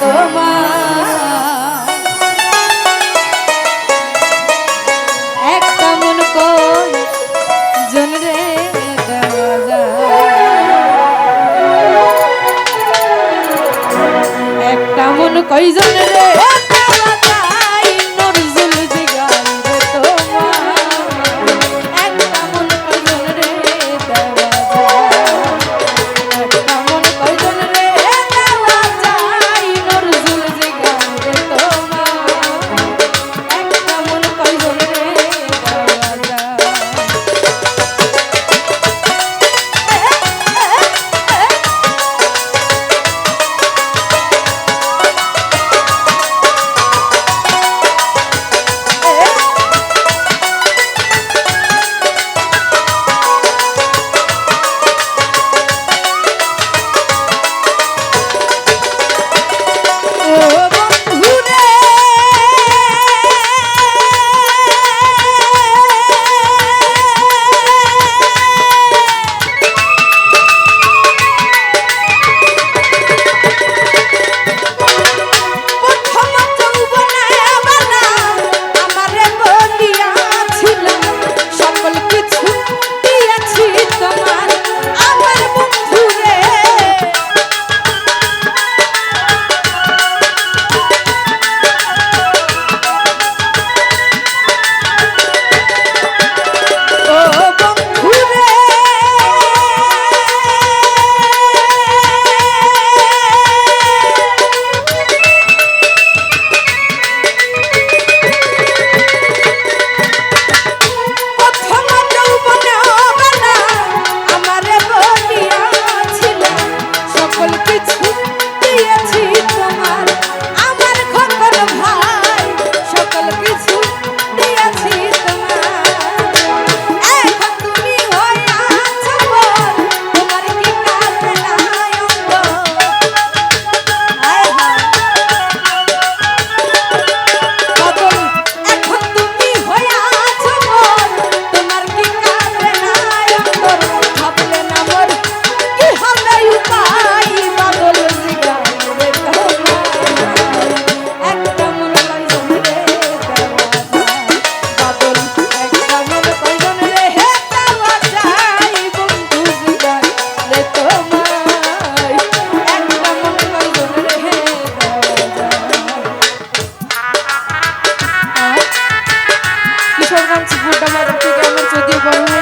তোমার একটা মন কই জন রে দেওয়া যায়। একটা মন কই জন রে তোমার রুটি কেমন যদি বলুন